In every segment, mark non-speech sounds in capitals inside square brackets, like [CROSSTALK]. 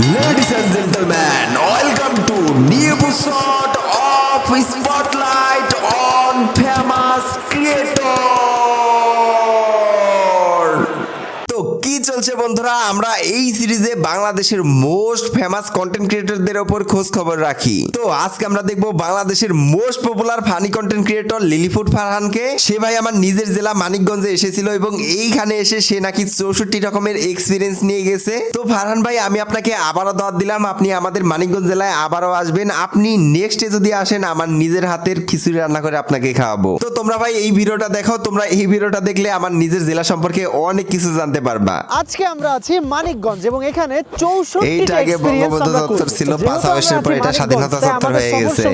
Ladies and gentlemen, welcome to new episode of Spotlight on Famous Creator. বন্ধুরা, আমরা এই সিরিজে বাংলাদেশের মোস্ট ফেমাস কন্টেন্ট ক্রিয়েটরদের ওপর খোঁজ খবর রাখি। তো আজকে আমরা দেখব বাংলাদেশের most popular funny content creator Lilliput ফারহানকে। সে ভাই আমার নিজের জেলা মানিকগঞ্জে এসেছিল এবং এইখানে এসে সে নাকি চৌষট্টি রকমের এক্সপিরিয়েন্স নিয়ে গেছে। তো ফারহান ভাই, আমি আপনাকে আবারও দাওয়াত দিলাম। আপনি আমাদের মানিকগঞ্জ জেলায় আবারও আসবেন। আপনি নেক্সটে যদি আসেন, আমার নিজের হাতের খিচুড়ি রান্না করে আপনাকে খাওয়াবো। তো তোমরা ভাই, এই ভিডিওটা দেখো। তোমরা এই ভিডিওটা দেখলে আমার নিজের জেলা সম্পর্কে অনেক কিছু জানতে পারবা। আজকে আমরা আছি মানিকগঞ্জ এবং এখানে বঙ্গবন্ধু চত্বর ছিল, আগস্টের এটা স্বাধীনতা চত্বর হয়ে গেছে।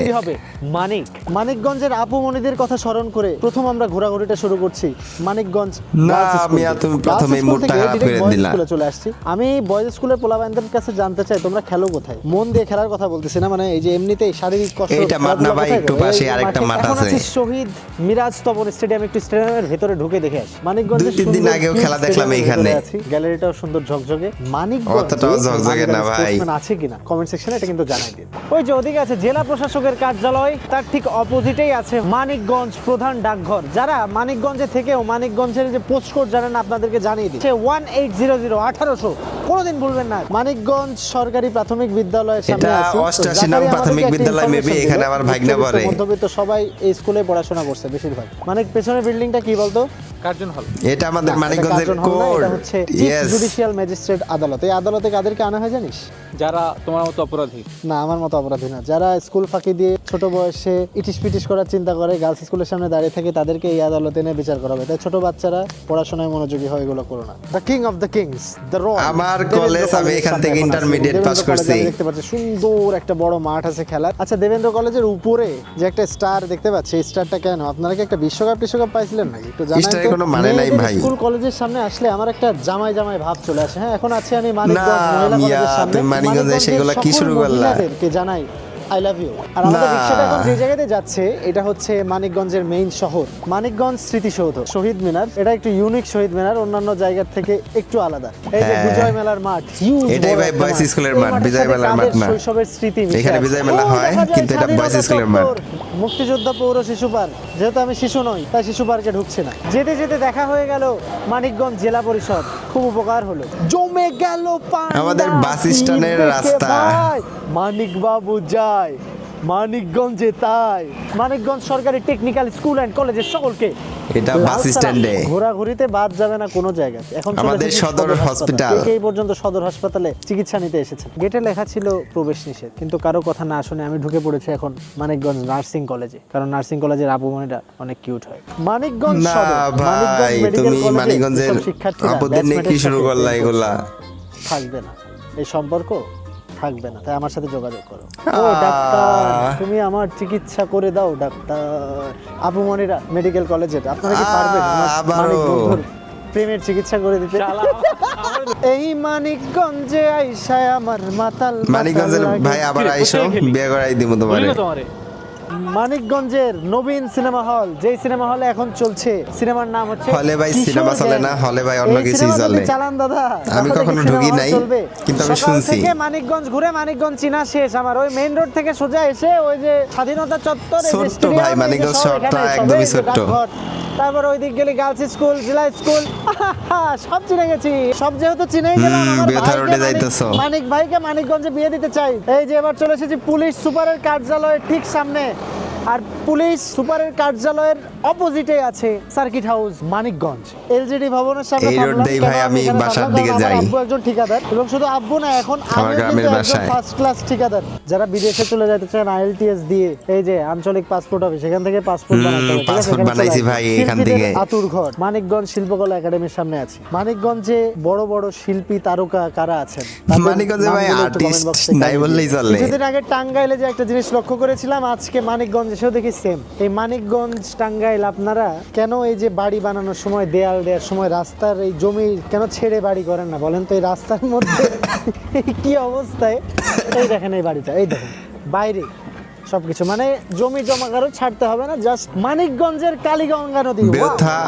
মানিক মানিকগঞ্জের আপু মনিদের কথা স্মরণ করে প্রথম আমরা ঘোরাঘুরিটা শুরু করছি মানিকগঞ্জ না, থেকে। তুমি প্রথমেই মুডটা খারাপ করে দিলা। চলে আসছি আমি বয়েজ স্কুলের পোলাবাইনদের কাছে জানতে চাই তোমরা খেলো কোথায় মন দিয়ে খেলার কথা বলতেছি না মানে এই যে এমনিতেই শারীরিক কষ্ট এইটা মাঠ না ভাই, একটু পাশে আরেকটা মাঠ আছে। শহীদ মিরাজ তপন স্টেডিয়াম একটু স্টেডিয়ামের ভেতরে ঢুকে দেখে আসি মানিকগঞ্জের দুই তিন দিন আগেও খেলা দেখলাম এইখানে। গ্যালারিটাও সুন্দর ঝকঝকে। মানিক ঝকঝকে না ভাই। আছে কিনা? কমেন্ট সেকশনে এটা কিন্তু জানাই দিন। ওই যে ওদিকে আছে জেলা প্রশাসকের কার্যালয় তার ঠিক অপোজিটেই আছে মানিকগঞ্জ প্রধান ডাকঘর। যারা মানিকগঞ্জে থেকেও মানিকগঞ্জের যে পোস্ট কোড জানেন আপনাদেরকে জানিয়ে দিচ্ছে ওয়ান এইট জিরো জিরো আঠারোশো কোনোদিন ভুলবেন না। মানিকগঞ্জ সরকারি প্রাথমিক বিদ্যালয়ের সামনে আছে। আছি। তো অষ্টাশি নং প্রাথমিক বিদ্যালয়, মেবি এখানে আমার ভাগনা পড়ে। মধ্যবিত্ত সবাই এই স্কুলে পড়াশোনা করছে বেশিরভাগ। মানে পেছনের বিল্ডিংটা কি বলতো? কার্জন হল। এটা আমাদের মানিকগঞ্জের কোড। হচ্ছে জুডিশিয়াল ম্যাজিস্ট্রেট আদালত। এই আদালতে কাদেরকে আনা হয় জানিস? যারা তোমার মতো অপরাধী? না আমার মতো অপরাধী না। যারা স্কুল ফাঁকি দিয়ে ছোট বয়সে ইটিস পিটিস করার চিন্তা করে গার্লস স্কুলের সামনে দাঁড়িয়ে থাকে তাদেরকে এই আদালতে এনে বিচার করা হবে। তাই ছোট বাচ্চারা পড়াশোনায় মনোযোগী হয় এগুলো করো না। The king of the kings the Roy আমার college, আমি এখান থেকে intermediate pass করছি। দেখতে পাচ্ছি সুন্দর একটা বড় মাঠ আছে খেলার। আচ্ছা দেবেন্দ্র কলেজের উপরে যে একটা স্টার দেখতে পাচ্ছি এই স্টারটা কেন? আপনারা কি একটা বিশ্বকাপ টিশ্বকাপ পাইছিলেন নাকি একটু জানাই স্টারের কোনো মানে নাই ভাই। স্কুল কলেজের সামনে আসলে আমার একটা জামাই জামাই ভাব চলে আসে। হ্যাঁ এখন আছে আমি মানিকগঞ্জ মহিলা কলেজের সামনে। তুমি মানিকগঞ্জে সেগুলো কি শুরু করলা? জানাই আই লাভ ইউ আর আমাদের। রিক্সাটা এখন যে জায়গাতে যাচ্ছে এটা হচ্ছে মানিকগঞ্জের মেইন শহর। মানিকগঞ্জ স্মৃতিসৌধ শহীদ মিনার। এটা একটু ইউনিক শহীদ মিনার অন্যান্য জায়গার থেকে একটু আলাদা। এই যে হ্যাঁ। বিজয় মেলার মাঠ এটাই ভাই boys স্কুলের মাঠ, বিজয় মেলার মাঠ না। শৈশবের স্মৃতি এখানে বিজয় মেলা হয়, কিন্তু এটা স্বাধীনতা স্কুলের মাঠ। মুক্তিযোদ্ধা পৌর শিশু পার্ক। যেহেতু আমি শিশু নই তাই শিশু পার্কে ঢুকছি না। যেতে যেতে দেখা হয়ে গেল মানিকগঞ্জ জেলা পরিষদ। খুব উপকার হলো। জমে গেল আমাদের বাস স্ট্যান্ডের রাস্তা। মানিক বাবু যায় মানিকগঞ্জে তাই। মানিকগঞ্জ সরকারি টেকনিক্যাল স্কুল অ্যান্ড কলেজের সকলকে এটা বাস স্ট্যান্ডে। ঘোরাঘুরিতে বাদ যাবে না কোনো জায়গায় এখন আমাদের সদর হসপিটাল। এই পর্যন্ত সদর হাসপাতালে চিকিৎসা নিতে এসেছেন। গেটে লেখা ছিল প্রবেশ নিষেধ কিন্তু কারও কথা না শুনে আমি ঢুকে পড়েছি এখন মানিকগঞ্জ নার্সিং কলেজে কারণ নার্সিং কলেজের আপুমনিটা অনেক কিউট হয়। মানিকগঞ্জ সদর, মানিকগঞ্জ ভাই তুমি মানিকগঞ্জের আপুদের নিয়ে কি শুরু করলা এগুলা? থাকবে না। এই সম্পর্ক? থাকবে না তাই আমার সাথে যোগাযোগ করো। ও ডাক্তার তুমি আমার চিকিৎসা করে দাও ডাক্তার। আবু মনিরা মেডিকেল কলেজের আপনারা কি পারবেন? মানিক বন্ধুর প্রেমের চিকিৎসা করে দিতে। এই মানিকগঞ্জে আইসায় আমার মাতাল মানিকগঞ্জের ভাই আবার আইসো বিয়ে করাই দিব তোমারে। তোমারে। মানিকগঞ্জের নবীন সিনেমা হল। যেই সিনেমা হলে এখন চলছে সিনেমার নাম হচ্ছে হলে ভাই সিনেমা চলে না, হলে ভাই অন্য যদি চলে। চালান দাদা আমি কখনো ঢুকি নাই, কিন্তু আমি শুনছি। থেকে মানিকগঞ্জ ঘুরে মানিকগঞ্জ চিনা শেষ। আমার ওই মেইন রোড থেকে সোজা এসে ওই যে স্বাধীনতা চত্বর যে ছোট্ট ভাই, মানিকগঞ্জ শহরটা একদমই যে ছোট্ট। তারপর ওই দিক গেলে গার্লস স্কুল জেলা স্কুল সব চিনে গেছি। সব যেহেতু চিনেই গেলাম। মানিক ভাইকে মানিকগঞ্জে বিয়ে দিতে চাই। এই যে এবার চলে এসেছি পুলিশ সুপারের কার্যালয়ের ঠিক সামনে। আর পুলিশ সুপারের কার্যালয়ের অপোজিটে আছে সার্কিট হাউস মানিকগঞ্জ এলজিডি ভবনের সামনে এই রোড। ভাই আমি বাসার দিকে যাই। আব্বু একজন ঠিকাদার এবং শুধু আব্বু না এখন কিন্তু একজন ফার্স্ট ক্লাস ঠিকাদার যারা বিদেশে চলে যেতে চান আইএলটিএস দিয়ে এই যে আঞ্চলিক পাসপোর্ট অফিস এখান থেকে পাসপোর্ট বানাতে হবে চলে বানাইছি ভাই এখান থেকে। আতুর ঘর মানিকগঞ্জ শিল্পকলা একাডেমির সামনে আছে মানিকগঞ্জে বড় বড় শিল্পী তারকা কারা আছেন মানিকগঞ্জে ভাই এ নাই বললেই চলে। কিছুদিন আগে টাঙ্গাইলে যে একটা জিনিস লক্ষ্য করেছিলাম আজকে মানিকগঞ্জ এসেও দেখি সেম এই মানিকগঞ্জ, টাঙ্গাইল, আপনারা কেন এই যে বাড়ি বানানোর সময়, দেয়াল দেওয়ার সময়, রাস্তার এই জমি কেন ছেড়ে বাড়ি করেন না বলেন তো? এই রাস্তার মধ্যে [LAUGHS] কি অবস্থায়? এই দেখেন এই বাড়িটা, এই দেখেন। বাইরে সবকিছু। মানে জমি জমা কারও ছাড়তে হবে না জাস্ট মানিকগঞ্জের কালীগঙ্গা নদী।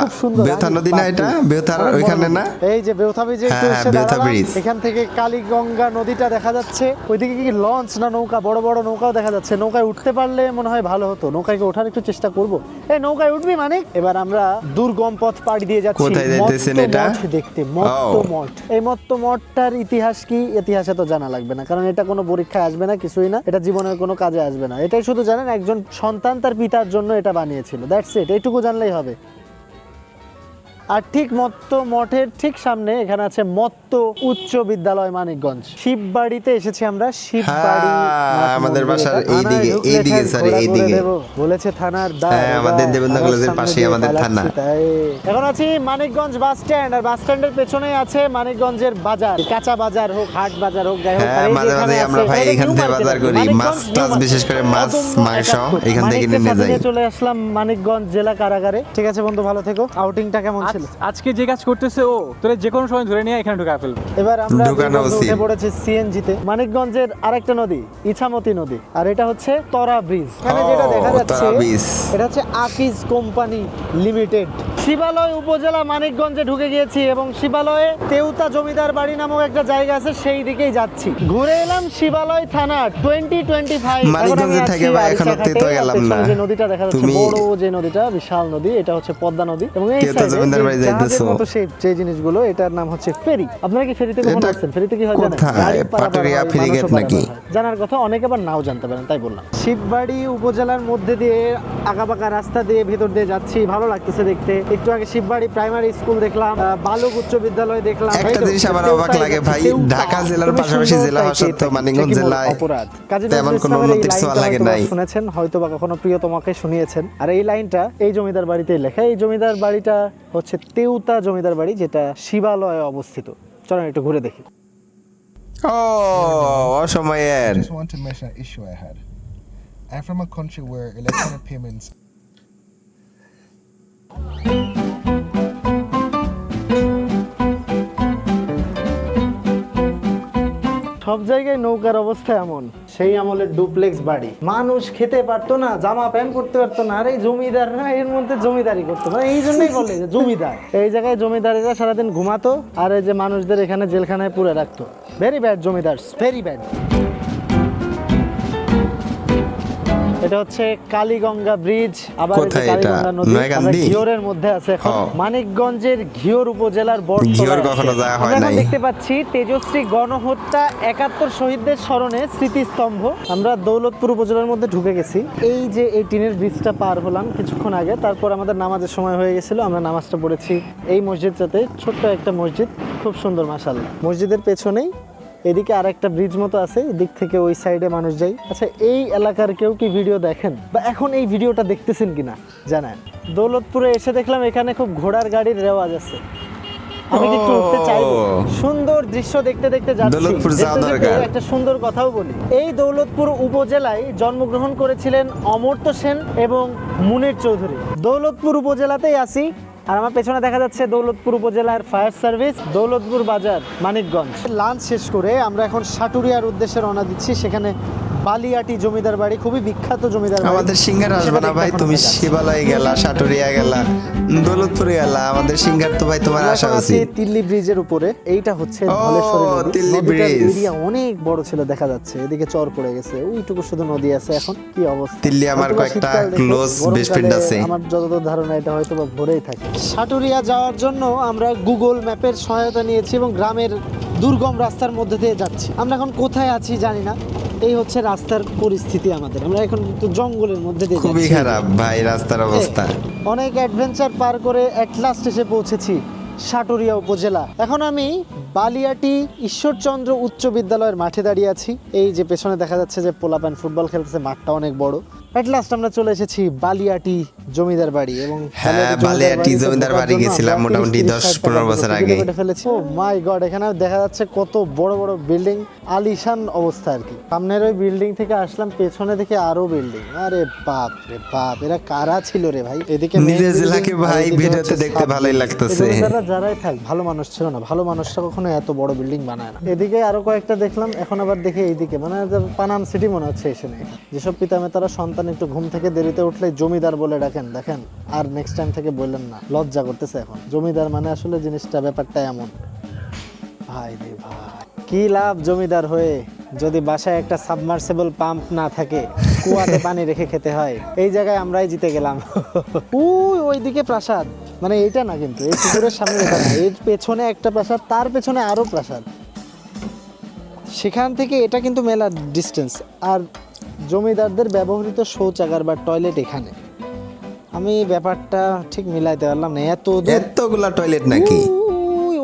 খুব সুন্দর। বেউথা নদী না এটা? বড় ওইখানে না? এই যে ব্রিজে একটু হ্যাঁ। ব্রিজ। এখান থেকে কালীগঙ্গা নদীটা দেখা যাচ্ছে। ওইদিকে কি লঞ্চ না নৌকা? বড় বড় নৌকাও দেখা যাচ্ছে। নৌকায় উঠতে পারলে মনে হয় ভালো হতো। নৌকায় ওঠার একটু চেষ্টা করব? এই নৌকায় উঠবি মানে? এবার আমরা দুর্গম পথ পাড়ি দিয়ে যাচ্ছি। কোথায় যাইতেছেন এটা? দেখতে মত্ত মঠ। এই মত্ত মঠটার ইতিহাস কি? ইতিহাসে তো জানা লাগবে না কারণ এটা কোনো পরীক্ষায় আসবে না কিছুই না। এটা জীবনের কোনো কাজে আসবে না। এটাই শুধু জানেন একজন সন্তান তার পিতার জন্য এটা বানিয়েছিল। দ্যাটস ইট এইটুকু জানলেই হবে। আর ঠিক মত্ত মঠের ঠিক সামনে এখানে আছে মত্ত উচ্চ বিদ্যালয় মানিকগঞ্জ শিববাড়িতে এসেছি আমরা শিববাড়ি হ্যাঁ, আমাদের বাসার sorry, এইদিকে। বলেছে থানার হ্যাঁ, আমাদের দেবেন্দ্র কলেজের আমাদের থানা। এখন আছি মানিকগঞ্জ বাস স্ট্যান্ড আর বাস স্ট্যান্ডের পেছনেই আছে মানিকগঞ্জের বাজার কাঁচা বাজার হোক হাট বাজার হোক যাই হোক হ্যাঁ, মাঝে মাঝে আমরা ভাই এখান থেকে বাজার করি। মাছ টাছ বিশেষ করে মাছ, মাংস এখান থেকে নিয়ে যাই। চলে আসলাম মানিকগঞ্জ জেলা কারাগারে ঠিক আছে বন্ধু ভালো থেকো আউটিংটা কেমন ছিল আজ- আজকে যে কাজ করতেছে ও তোরা যে কোনো সময় ধরে নিয়ে এখানে ঢুকা ফেলবে। এবার আমরা ঢুকানো। উঠে পড়েছি সিএনজিতে। মানিকগঞ্জের আরেকটা নদী ইছামতি নদী আর এটা হচ্ছে তরা ব্রিজ। এখানে যেটা দেখা যাচ্ছে এটা হচ্ছে আকিজ কোম্পানি লিমিটেড। শিবালয় উপজেলা মানিকগঞ্জে ঢুকে গিয়েছি এবং শিবালয়ে তেউতা জমিদার বাড়ি নামক একটা জায়গা আছে সেই দিকেই যাচ্ছি। ঘুরে এলাম শিবালয় থানা টোয়েন্টি টোয়েন্টি ফাইভ মানিকগঞ্জে থেকে ভাই এখনও তেতো গেলাম না। যে নদীটা দেখা যাচ্ছে বড় যে নদীটা বিশাল নদী এটা হচ্ছে পদ্মা নদী। এবং এই যাইতেছো। মতো যে জিনিসগুলো এটার নাম হচ্ছে ফেরি আপনারা কি ফেরিতে কখনো ফেরিতে কি হয় জানেন কোথায়? পাটুরিয়া নাকি? জানার কথা অনেকে আবার নাও জানতে পারেন তাই বললাম। শিববাড়ি উপজেলার মধ্যে দিয়ে আঁকাবাঁকা রাস্তা দিয়ে ভেতর দিয়ে যাচ্ছি ভালো লাগতেছে দেখতে। একটু আগে শিববাড়ি প্রাইমারি স্কুল দেখলাম বালক উচ্চ বিদ্যালয় দেখলাম। একটা জিনিস আমার অবাক লাগে ভাই, ঢাকা জেলার পাশাপাশি জেলা সত্ত্বেও মানিকগঞ্জ? জেলায় অপরাধ। কাজী তেমন কোনো উন্নতির ছোঁয়া লাগে নাই। শুনেছেন হয়তো বা কখনো প্রিয় তোমাকে শুনিয়েছেন। আর এই লাইনটা এই জমিদার বাড়িতেই লেখা এই জমিদার বাড়িটা হচ্ছে তেউতা জমিদার বাড়ি যেটা শিবালয়ে অবস্থিত। চলেন একটু ঘুরে দেখি। ও I just want to mention an issue I had. I'm from a country where electronic payments সব জায়গায় নৌকার অবস্থা এমন সেই আমলের ডুপ্লেক্স বাড়ি। মানুষ খেতে পারতো না, জামা প্যান্ট করতে পারতো না, আর এই জমিদাররা এর মধ্যে জমিদারি করতো। মানে এই জন্যই বলে যে জমিদার। এই জায়গায় জমিদারিরা সারাদিন ঘুমাতো, আর এই যে মানুষদের এখানে জেলখানায় পুরে রাখতো। ভেরি ব্যাড জমিদার ভেরি ব্যাড এটা হচ্ছে কালীগঙ্গা ব্রিজ আবার? কালীগঙ্গা নদী? ঘিওরের মধ্যে আছে এখন। মানিকগঞ্জের ঘিওর উপজেলার ঘিওর কখনো যাওয়া হয় নাই। দেখতে পাচ্ছি তেজশ্রী গণহত্যা একাত্তর শহীদদের স্মরণে স্মৃতিস্তম্ভ। আমরা দৌলতপুর উপজেলার মধ্যে ঢুকে গেছি। এই যে এই টিনের ব্রিজটা পার হলাম কিছুক্ষণ আগে তারপর আমাদের নামাজের সময় হয়ে গেছিল আমরা নামাজটা পড়েছি এই মসজিদটাতে। ছোট্ট একটা মসজিদ খুব সুন্দর মাসাল্লাহ মসজিদের পেছনেই এদিকে আরেকটা ব্রিজ মতো আছে এদিক থেকে ওই সাইডে মানুষ যাই আচ্ছা এই এলাকার কেউ কি ভিডিও দেখেন? বা এখন এই ভিডিওটা দেখতেছেন কিনা? জানান। দৌলতপুরে এসে দেখলাম এখানে খুব ঘোড়ার গাড়ির রেওয়াজ আছে। আমি একটু উঠতে চাইব? সুন্দর দৃশ্য দেখতে দেখতে যাচ্ছি। একটা সুন্দর কথাও বলি। এই দৌলতপুর উপজেলায় জন্মগ্রহণ করেছিলেন অমর্ত্য সেন এবং মুনির চৌধুরী। দৌলতপুর উপজেলাতেই আসি আর আমার পেছনে দেখা যাচ্ছে দৌলতপুর উপজেলার ফায়ার সার্ভিস, দৌলতপুর বাজার, মানিকগঞ্জ। লাঞ্চ শেষ করে আমরা এখন সাটুরিয়ার উদ্দেশ্যে রওনা দিচ্ছি। সেখানে বালিয়াটি জমিদার বাড়ি খুবই বিখ্যাত জমিদার বাড়ি। আমাদের সিঙ্গার আসবে না ভাই তুমি। শিবালয়ে গেলা সাটুরিয়া গেলা দৌলতপুরে গেলা আমাদের সিঙ্গার তো ভাই তোমার এখন আছি তিল্লি ব্রিজের উপরে এইটা হচ্ছে ধলেশ্বরী নদী। তিল্লি ব্রিজ। এরিয়া অনেক বড় ছিল দেখা যাচ্ছে। এদিকে চর পড়ে গেছে ওইটুকু শুধু নদী আছে এখন কি অবস্থা? তিল্লি আমার কয়েকটা best friend গরমকালে আছে। আমার যতদূর ধারণা এটা হয়তো বা ভরেই থাকে। সাটুরিয়া যাওয়ার জন্য আমরা গুগল ম্যাপের সহায়তা নিয়েছি এবং গ্রামের দুর্গম রাস্তার মধ্যে দিয়ে যাচ্ছি। আমরা এখন কোথায় আছি জানি না। এই হচ্ছে রাস্তার পরিস্থিতি আমাদের। আমরা এখন তো জঙ্গলের মধ্যে দিয়ে খুবই খারাপ ভাই রাস্তার অবস্থা। অনেক অ্যাডভেঞ্চার পার করে অ্যাট লাস্ট এসে পৌঁছেছি। সাটুরিয়া উপজেলা। এখন আমি বালিয়াটি ঈশ্বরচন্দ্র উচ্চ বিদ্যালয়ের মাঠে দাঁড়িয়ে আছি। এই যে পেছনে দেখা যাচ্ছে যে পোলাপান ফুটবল খেলতেছে মাঠটা অনেক বড়। অ্যাট লাস্ট আমরা চলে এসেছি বালিয়াটি জমিদার বাড়ি এবং হ্যাঁ, বালিয়াটি জমিদার বাড়ি গেছিলাম মোটামুটি 10-15 বছর আগে। ফেলেছি। ও মাই গড এখানে দেখা যাচ্ছে কত বড় বড় বিল্ডিং আলিশান অবস্থা আর কি। সামনের ওই বিল্ডিং থেকে আসলাম পেছনে থেকে আরও বিল্ডিং আরে বাপ রে বাপ এরা কারা ছিল রে ভাই? এদিকে নিজের জেলাকে ভাই ভিডিওতে দেখতে ভালোই লাগতেছে। যারাই থাক, ভালো মানুষ ছিল না। ভালো মানুষটা কখনো এত বড় বিল্ডিং বানায় না। এদিকে আরও কয়েকটা দেখলাম, এখন আবার দেখি এইদিকে। মানে পানান পানাম সিটি মনে হচ্ছে এসে নেই যেসব পিতামাতারা সন্তান একটু ঘুম থেকে দেরিতে উঠলে জমিদার বলে ডাকেন। দেখেন, আর নেক্সট টাইম থেকে বললেন না। লজ্জা করতেছে এখন। জমিদার মানে আসলে জিনিসটা, ব্যাপারটা এমন। ভাই রে ভাই। কি লাভ জমিদার হয়ে যদি বাসায় একটা সাবমার্সেবল পাম্প না থাকে? কুয়াতে পানি রেখে খেতে হয়। এই জায়গায় আমরাই জিতে গেলাম। উই ওইদিকে প্রাসাদ। মানে এইটা না কিন্তু এই পুকুরের সামনে এটা না। এর পেছনে একটা প্রাসাদ তার পেছনে আরও প্রাসাদ। সেখান থেকে এটা কিন্তু মেলা ডিস্টেন্স আর জমিদারদের ব্যবহৃত শৌচাগার বা টয়লেট এখানে। আমি ব্যাপারটা ঠিক মিলাইতে পারলাম না। এত এতগুলা টয়লেট নাকি?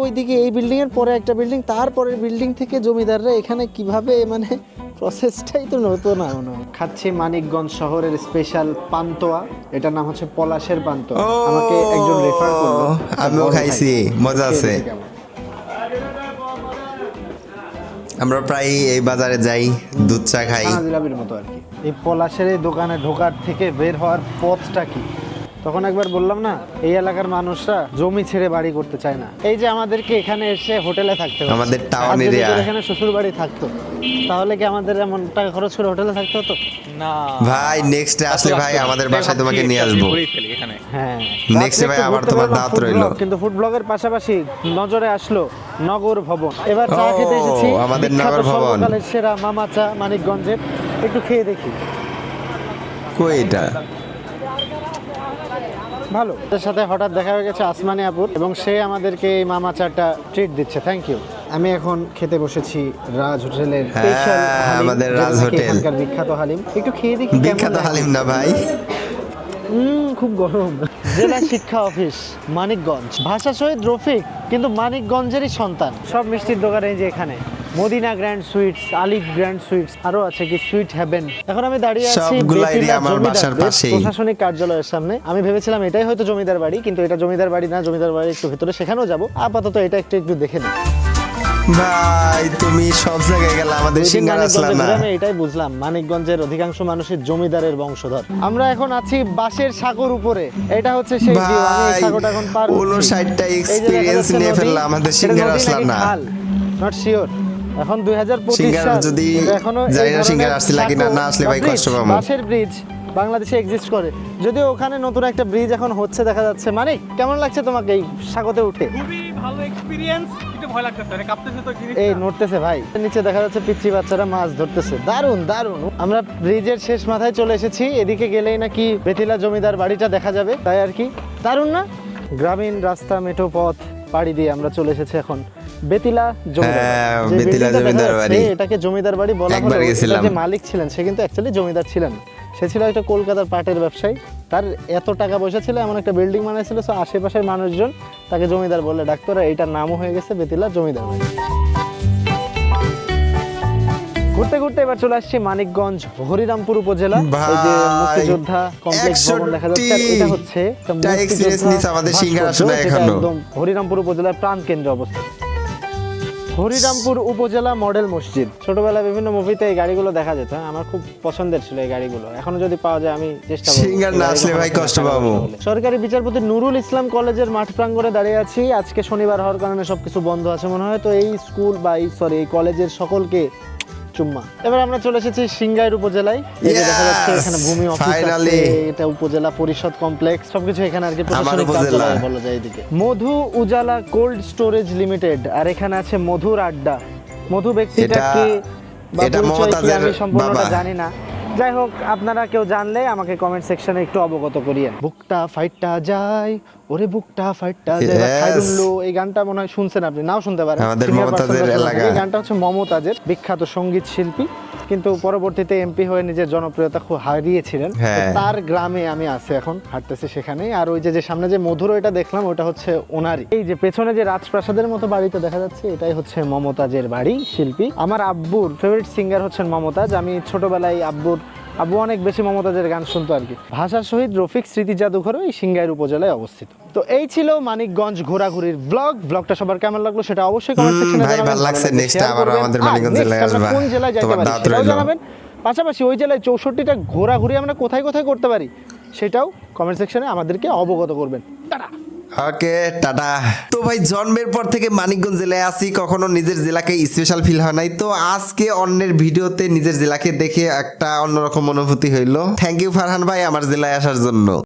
ওইদিকে এই বিল্ডিং এর পরে একটা বিল্ডিং তারপরের বিল্ডিং থেকে জমিদাররা এখানে কীভাবে মানে প্রসেসটাই তো নতুন না। খাচ্ছি মানিকগঞ্জ শহরের স্পেশাল পান্তোয়া এটার নাম হচ্ছে পলাশের পান্তোয়া। আমাকে একজন রেফার করল। আমিও খাইছি, মজা আছে। আমরা প্রায় এই বাজারে যাই দুধ চা খাই। মতো আর কি। এই পলাশের এই দোকানে ঢোকার থেকে বের হওয়ার পথটা কি? তখন একবার বললাম না এই এলাকার মানুষরা জমি ছেড়ে বাড়ি করতে চায় না। এই যে আমাদেরকে এখানে এসে হোটেলে থাকতে হচ্ছে। আমাদের। কেউ এখানে শ্বশুর বাড়ি থাকতো তাহলে কি আমাদের এমন টাকা খরচ করে হোটেলে থাকতে হতো? না। ভাই নেক্সট আসলে ভাই আমাদের বাসায় তোমাকে নিয়ে আসব। হ্যাঁ। রাত্রে ভাই আবার তোমার দাওয়াত রইল। কিন্তু ফুড ব্লগের পাশাপাশি নজরে আসলো নগর ভবন। এবার চা খেতে এসেছি আমাদের নগর ভবন। সেরা মামা চা মানিকগঞ্জের। একটু খেয়ে দেখি। কই এটা? ভালো। তার সাথে হঠাৎ দেখা হয়ে গেছে আসমানি আপুর এবং সে আমাদেরকে এই মামা চাটা ট্রিট দিচ্ছে। থ্যাংক ইউ আমি এখন খেতে বসেছি রাজ হোটেলের হ্যাঁ, স্পেশাল আমাদের রাজ হোটেল। বিখ্যাত হালিম। একটু খেয়ে দেখি বিখ্যাত হালিম না ভাই? উম, খুব গরম। জেলা শিক্ষা অফিস মানিকগঞ্জ। ভাষা শহীদ রফিক কিন্তু মানিকগঞ্জেরই সন্তান। সব মিষ্টির দোকান এই যে এখানে। Madina grand sweets Alif grand sweets আরও আছে কি সুইট হেভেন এখন আমি দাঁড়িয়ে আছি বাসার প্রশাসনিক কার্যালয়ের সামনে আমি ভেবেছিলাম এটাই হয়তো জমিদার বাড়ি কিন্তু এটা জমিদার বাড়ি না জমিদার বাড়ি একটু ভেতরে সেখানেও যাব আপাতত এটা একটু একটু দেখে নিই ভাই তুমি সব জায়গায় গেলে আমাদের সিঙ্গার না আমি এটাই বুঝলাম মানিকগঞ্জের অধিকাংশ মানুষের জমিদারের বংশধর আমরা এখন আছি বাঁশের সাগর উপরে এটা হচ্ছে সেই view। আমি সাগরটা এখন পার হচ্ছি। উনো সাইডটা এই যে দেখা experience যাচ্ছে নিয়ে ফেললাম, আমাদের সিঙ্গার আসলাম না। Not sure। এখন দুই হাজার পঁচিশ সিঙ্গার যদি জানি না সিঙ্গার আসছিলা কিনা, না আসলে ভাই কষ্ট পাবো। বাঁশের ব্রিজ বাংলাদেশে এক্সিস্ট করে। যদিও ওখানে নতুন একটা ব্রিজ এখন হচ্ছে দেখা যাচ্ছে। মানে কেমন লাগছে তোমাকে এই সাগরে উঠে? খুবই ভালো এক্সপিরিয়েন্স কিন্তু ভয় লাগতেছে মানে কাঁপতেছে তো জিনিস এই নড়তেছে ভাই। নিচে দেখা যাচ্ছে পিচ্ছি বাচ্চারা মাছ ধরতেছে। দারুণ দারুণ আমরা ব্রিজের শেষ মাথায় চলে এসেছি। এদিকে গেলেই নাকি বেতিলা জমিদার বাড়িটা দেখা যাবে তাই আর কি। দারুণ না? গ্রামীণ রাস্তা মেঠো পথ পাড়ি দিয়ে আমরা চলে এসেছি এখন। বেতিলা জমিদার হ্যাঁ, বাড়ি। যে বেতিলা জমিদার বাড়ি। এটাকে জমিদার বাড়ি বলা হলো যে মালিক ছিলেন সে কিন্তু অ্যাকচুয়ালি জমিদার ছিলেন। সে ছিল একটা কলকাতার পাটের ব্যবসায়ী। তার এত টাকা পয়সা ছিল এমন একটা বিল্ডিং বানাইছিল সো আশেপাশের মানুষজন তাকে জমিদার বলে ডাক্তার এইটার নামও হয়ে গেছে বেতিলা জমিদার বাড়ি। ঘুরতে ঘুরতে এবার চলে আসছি মানিকগঞ্জ হরিরামপুর উপজেলা। এই যে মুক্তিযোদ্ধা কমপ্লেক্স ভবন দেখা যাচ্ছে। আর এটা হচ্ছে আমাদের এখনও। একদম হরিরামপুর উপজেলার প্রাণ কেন্দ্রে অবস্থিত। হরিরামপুর উপজেলা মডেল মসজিদ। ছোটবেলায় বিভিন্ন মুভিতে এই গাড়িগুলো দেখা যেত হ্যাঁ, আমার খুব পছন্দের ছিল এই গাড়িগুলো। এখনও যদি পাওয়া যায় আমি চেষ্টা করি সিঙ্গার না আসলে ভাই কষ্ট পাবো। সরকারি বিচারপতি নুরুল ইসলাম কলেজের মাঠ প্রাঙ্গণে দাঁড়িয়ে আছি। আজকে শনিবার হওয়ার কারণে সবকিছু বন্ধ আছে মনে হয়। তো এই স্কুল বা এই সরি এই কলেজের সকলকে চুম্মা। এবার আমরা চলে এসেছি সিংগাইর উপজেলায়। এই যে দেখা যাচ্ছে এখানে ভূমি অফিস আছে এটা উপজেলা পরিষদ কমপ্লেক্স সবকিছু এখানে আর কি প্রশাসনিক কার্যালয় বলা যায় এদিকে। Madhu Ujala cold storage limited আর এখানে আছে মধুর আড্ডা। মধু ব্যক্তিটা এটা- কি এটা মমতাজের আমি সম্পূর্ণটা। জানি না। যাই হোক আপনারা কেউ জানলে আমাকে কমেন্ট সেকশনে একটু অবগত করিয়েন। বুকটা ফাইটটা যায় ওরে বুকটা ফাইটটা খাইরুল্লো এই গানটা মনে হয় শুনছেন আপনি? নাও শুনতে পারেন। আমাদের মমতাজের এলাকা। এই গানটা হচ্ছে মমতাজের বিখ্যাত সংগীত শিল্পী। কিন্তু পরবর্তীতে এমপি হয়ে নিজের জনপ্রিয়তা খুব হারিয়েছিলেন। হ্যাঁ। তার গ্রামে আমি আছি এখন হাঁটতেছি সেখানেই। আর ওই যে যে সামনে যে মধুর এটা দেখলাম ওটা হচ্ছে ওনারই। এই যে পেছনে যে রাজপ্রাসাদের মতো বাড়িতে দেখা যাচ্ছে এটাই হচ্ছে মমতাজের বাড়ি শিল্পী। আমার আব্বুর ফেভারিট সিঙ্গার হচ্ছেন মমতাজ। আমি ছোটবেলায় আব্বুর আব্বু অনেক বেশি মমতাজের গান শুনতো আর কি। ভাষার সহিত রফিক স্মৃতি জাদুঘরও এই সিঙ্গাইর উপজেলায় অবস্থিত। তো এই ছিল মানিকগঞ্জ ঘোরাঘুরির ব্লগ ব্লগটা সবার কেমন লাগল সেটা অবশ্যই কমেন্ট সেকশনে ভাই, জানাবেন। ভালো লাগছে। আবারও করবেন। আমাদের মানিকগঞ্জ জেলায় আসবা। কোন জেলায় যাইতে পারি জানাবেন। পাশাপাশি ওই জেলায় চৌষট্টিটা ঘোরাঘুরি আমরা কোথায় কোথায় করতে পারি সেটাও কমেন্ট সেকশনে আমাদেরকে অবগত করবেন। টাটা। Okay, tata. তো ভাই, জন্মের পর থেকে মানিকগঞ্জ জেলায় আসি কখনো নিজের জেলাকে স্পেশাল ফিল হয় নাই। তো আজকে অন্যের ভিডিওতে নিজের জেলাকে দেখে একটা অন্যরকম অনুভূতি হইল। থ্যাংক ইউ ফারহান ভাই, আমার জেলায় আসার জন্য।